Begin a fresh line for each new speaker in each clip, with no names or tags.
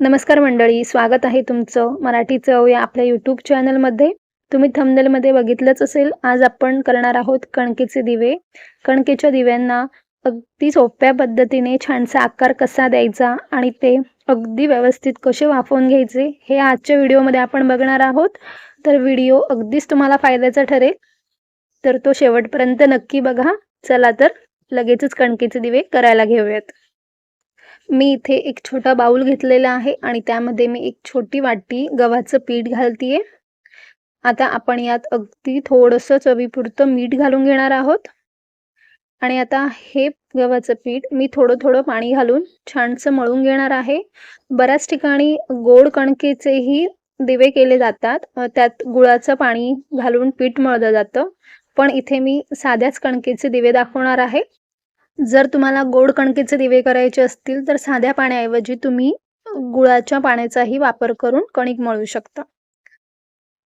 नमस्कार मंडळी स्वागत आहे तुमचं मराठी चव या आपल्या यूट्यूब चॅनलमध्ये तुम्ही थंबनेलमध्ये बघितलंच असेल आज आपण करणार आहोत कणकेचे दिवे. कणकेच्या दिव्यांना अगदी सोप्या पद्धतीने छानसा आकार कसा द्यायचा आणि ते अगदी व्यवस्थित कसे वाफवून घ्यायचे हे आजच्या व्हिडिओमध्ये आपण बघणार आहोत. तर व्हिडिओ अगदीच तुम्हाला फायद्याचा ठरेल. तर तो शेवटपर्यंत नक्की बघा. चला तर लगेचच कणकेचे दिवे करायला घेऊयात. मी इथे एक छोटा बाऊल घेतलेला आहे आणि त्यामध्ये मी एक छोटी वाटी गव्हाचं पीठ घालतीये. आता आपण यात अगदी थोडंसं चवीपुरतं मीठ घालून घेणार आहोत. आणि आता हे गव्हाचं पीठ मी थोडं थोडं पाणी घालून छानसं मळून घेणार आहे. बऱ्याच ठिकाणी गोड कणकेचेही दिवे केले जातात. त्यात गुळाचं पाणी घालून पीठ मळलं जातं. पण इथे मी साध्याच कणकेचे दिवे दाखवणार आहे. जर तुम्हाला गोड कणकेचे दिवे करायचे असतील तर साध्या पाण्याऐवजी तुम्ही गुळाच्या पाण्याचाही वापर करून कणिक मळू शकता.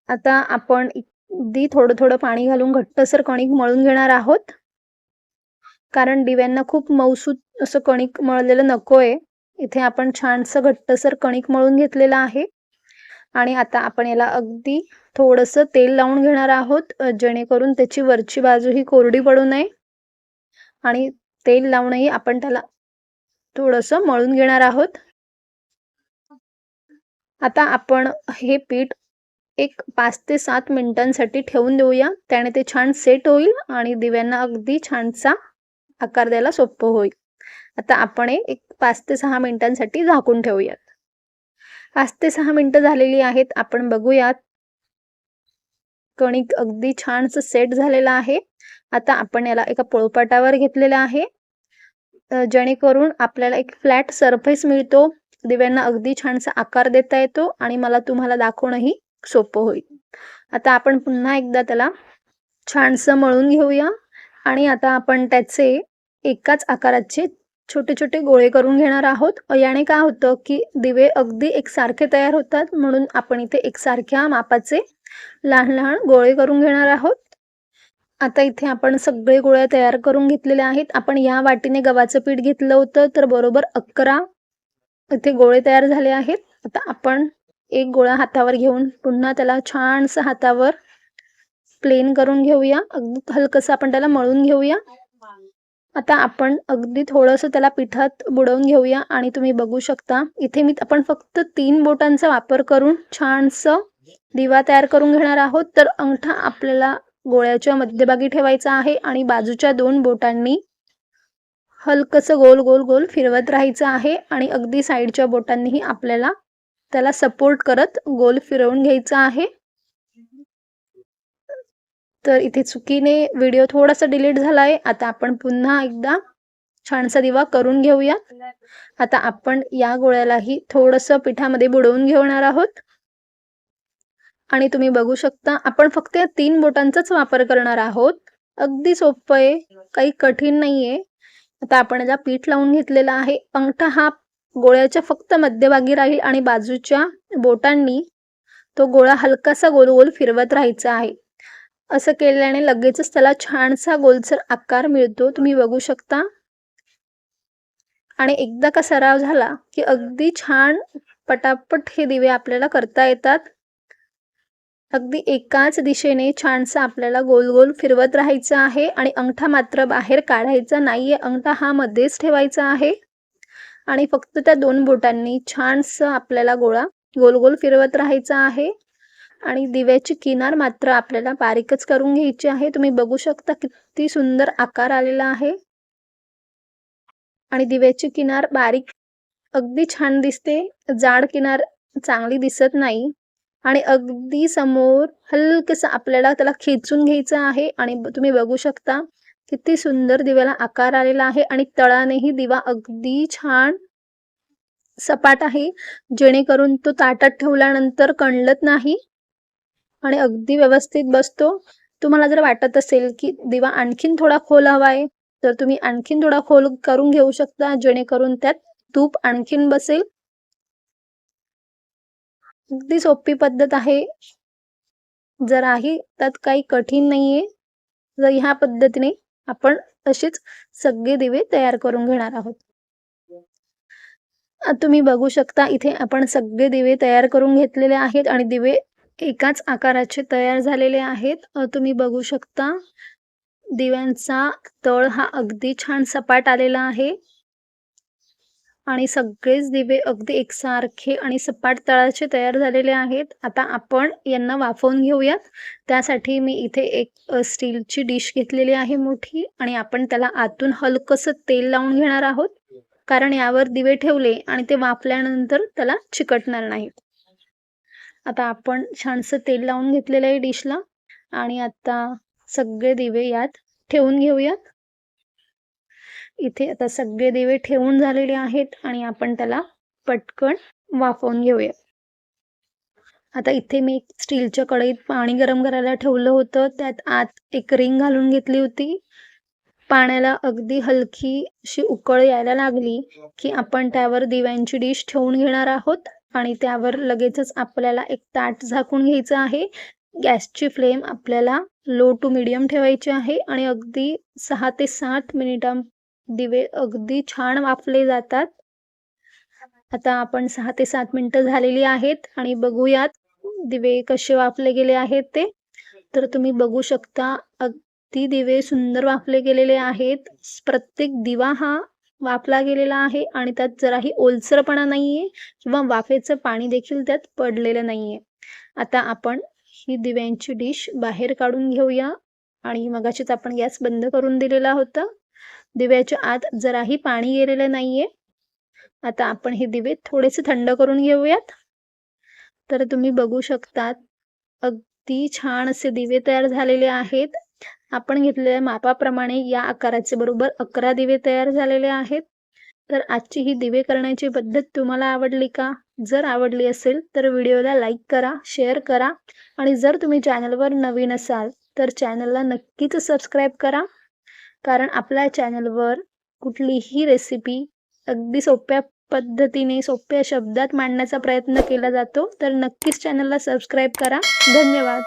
आता आपण अगदी थोडं थोडं पाणी घालून घट्टसर कणिक मळून घेणार आहोत. कारण दिव्यांना खूप मौसूत असं कणिक मळलेलं नको आहे इथे आपण छानसं घट्टसर कणिक मळून घेतलेलं आहे. आणि आता आपण याला अगदी थोडंसं तेल लावून घेणार आहोत जेणेकरून त्याची वरची बाजू ही कोरडी पडू नये. आणि तेल लावूनही आपण त्याला थोडंसं मळून घेणार आहोत. आता आपण हे पीठ एक पाच ते सात मिनिटांसाठी ठेवून देऊया. त्याने ते छान सेट होईल आणि दिव्यांना अगदी छानसा आकार द्यायला सोपं होईल. आता आपण एक पाच ते सहा मिनिटांसाठी झाकून ठेवूयात. पाच ते सहा मिनिटं झालेली आहेत. आपण बघूयात. कणिक अगदी छानसं सेट झालेलं आहे. आता आपण याला एका पोळपाटावर घेतलेला आहे. जेणेकरून आपल्याला एक फ्लॅट सरफेस मिळतो. दिव्यांना अगदी छानसा आकार देता येतो आणि मला तुम्हाला दाखवणंही सोपं होईल. आता आपण पुन्हा एकदा त्याला छानसं मळून घेऊया आणि आता आपण त्याचे एकाच आकाराचे छोटे छोटे गोळे करून घेणार आहोत. याने काय होतं की दिवे अगदी एकसारखे तयार होतात म्हणून आपण इथे एकसारख्या मापाचे लहान लहान गोळे करून घेणार आहोत. आता इथे आपण सगळे गोळ्या तयार करून घेतलेले आहेत. आपण या वाटीने गव्हाचं पीठ घेतलं होतं तर बरोबर अकरा इथे गोळे तयार झाले आहेत. आता आपण एक गोळा हातावर घेऊन पुन्हा त्याला छानसं हातावर प्लेन करून घेऊया. अगदी हलकंसं आपण त्याला मळून घेऊया. आता आपण अगदी थोडंसं त्याला पिठात बुडवून घेऊया आणि तुम्ही बघू शकता इथे मी आपण फक्त तीन बोटांचा वापर करून छानसं दिवा तयार करून घेणार आहोत. तर अंगठा आपल्याला गोळ्याच्या मध्यभागी ठेवायचा आहे आणि बाजूच्या दोन बोटांनी हलकसं गोल गोल गोल फिरवत राहायचं आहे आणि अगदी साईडच्या बोटांनीही आपल्याला त्याला सपोर्ट करत गोल फिरवून घ्यायचा आहे. तर इथे चुकीने व्हिडिओ थोडासा डिलीट झाला आहे आता आपण पुन्हा एकदा छानसा दिवा करून घेऊया. आता आपण या गोळ्यालाही थोडंसं पिठामध्ये बुडवून घेणार आहोत. आणि तुम्ही बघू शकता आपण फक्त या तीन बोटांचाच वापर करणार आहोत. अगदी सोपं आहे काही कठीण नाहीये. आता आपण याला पीठ लावून घेतलेला आहे अंगठा हा गोळ्याच्या फक्त मध्यभागी राहील आणि बाजूच्या बोटांनी तो गोळा हलकासा गोल गोल फिरवत राहायचा आहे. असं केल्याने लगेचच त्याला छानसा गोलसर आकार मिळतो तुम्ही बघू शकता. आणि एकदा का सराव झाला की अगदी छान पटापट हे दिवे आपल्याला करता येतात. अगदी एकाच दिशेने छानसा आपल्याला गोल गोल फिरवत राहायचं आहे आणि अंगठा मात्र बाहेर काढायचा नाहीये. अंगठा हा मध्येच ठेवायचा आहे. आणि फक्त त्या दोन बोटांनी छानसं आपल्याला गोळा गोल गोल फिरवत राहायचा आहे. आणि दिव्याची किनार मात्र आपल्याला बारीकच करून घ्यायची आहे. तुम्ही बघू शकता किती सुंदर आकार आलेला आहे. आणि दिव्याची किनार बारीक अगदी छान दिसते. जाड किनार चांगली दिसत नाही. आणि अगदी समोर हलकस आपल्याला त्याला खेचून घ्यायचं आहे आणि तुम्ही बघू शकता किती सुंदर दिव्याला आकार आलेला आहे आणि तळानेही दिवा अगदी छान सपाट आहे. जेणेकरून तो ताटात ठेवल्यानंतर कणलत नाही आणि अगदी व्यवस्थित बसतो. तुम्हाला जर वाटत असेल की दिवा आणखीन थोडा खोल हवाय तर तुम्ही आणखीन थोडा खोल करून घेऊ शकता जेणेकरून त्यात तूप आणखीन बसेल. अगदी सोपी पद्धत आहे. जराही त्यात काही कठीण नाहीये. जर ह्या पद्धतीने आपण तसेच सगळे दिवे तयार करून घेणार आहोत. तुम्ही बघू शकता इथे आपण सगळे दिवे तयार करून घेतलेले आहेत आणि दिवे एकाच आकाराचे तयार झालेले आहेत. तुम्ही बघू शकता दिव्यांचा तळ हा अगदी छान सपाट आलेला आहे. आणि सगळेच दिवे अगदी एकसारखे आणि सपाट तळाचे तयार झालेले आहेत. आता आपण यांना वाफवून घेऊयात. त्यासाठी मी इथे एक स्टीलची डिश घेतलेली आहे मोठी आणि आपण त्याला आतून हलकंसं तेल लावून घेणार आहोत. कारण यावर दिवे ठेवले आणि ते वाफल्यानंतर त्याला चिकटणार नाही आता आपण छानसं तेल लावून घेतलेलं आहे डिशला. आणि आता सगळे दिवे यात ठेवून घेऊयात. इथे आता सगळे दिवे ठेवून झालेले आहेत आणि आपण त्याला पटकन वाफवून घेऊया. आता इथे मी एक स्टीलच्या कढईत पाणी गरम करायला ठेवलं होतं. त्यात आत एक रिंग घालून घेतली होती. पाण्याला अगदी हलकी अशी उकळ यायला लागली की आपण त्यावर दिव्यांची डिश ठेवून घेणार आहोत आणि त्यावर लगेचच आपल्याला एक ताट झाकून घ्यायचं आहे. गॅसची फ्लेम आपल्याला लो टू मिडियम ठेवायची आहे आणि अगदी सहा ते सात मिनिटां दिवे अगदी छान वाफले जातात. आता आपण सहा ते सात मिनिटं झालेली आहेत आणि बघूयात दिवे कसे वाफले गेले आहेत ते. तर तुम्ही बघू शकता अगदी दिवे सुंदर वाफले गेलेले आहेत. प्रत्येक दिवा हा वाफला गेलेला आहे आणि त्यात जराही ओलसरपणा नाहीये किंवा वाफेचं पाणी देखील त्यात पडलेलं नाहीये. आता आपण ही दिव्यांची डिश बाहेर काढून घेऊया आणि मगाशीच आपण गॅस बंद करून दिलेला होता. दिव्याच्या आत जराही पाणी गेलेलं नाहीये. आता आपण हे दिवे थोडेसे थंड करून घेऊयात. तर तुम्ही बघू शकतात अगदी छान असे दिवे तयार झालेले आहेत. आपण घेतलेल्या मापाप्रमाणे या आकाराचे बरोबर अकरा दिवे तयार झालेले आहेत. तर आजची ही दिवे करण्याची पद्धत तुम्हाला आवडली का? जर आवडली असेल तर व्हिडिओला लाईक करा शेअर करा. आणि जर तुम्ही चॅनलवर नवीन असाल तर चॅनलला नक्कीच सबस्क्राईब करा. कारण आपल्या चॅनलवर कुठलीही रेसिपी अगदी सोप्या पद्धतीने सोप्या शब्दात मांडण्याचा प्रयत्न केला जातो. तर नक्कीच चॅनलला सबस्क्राईब करा. धन्यवाद.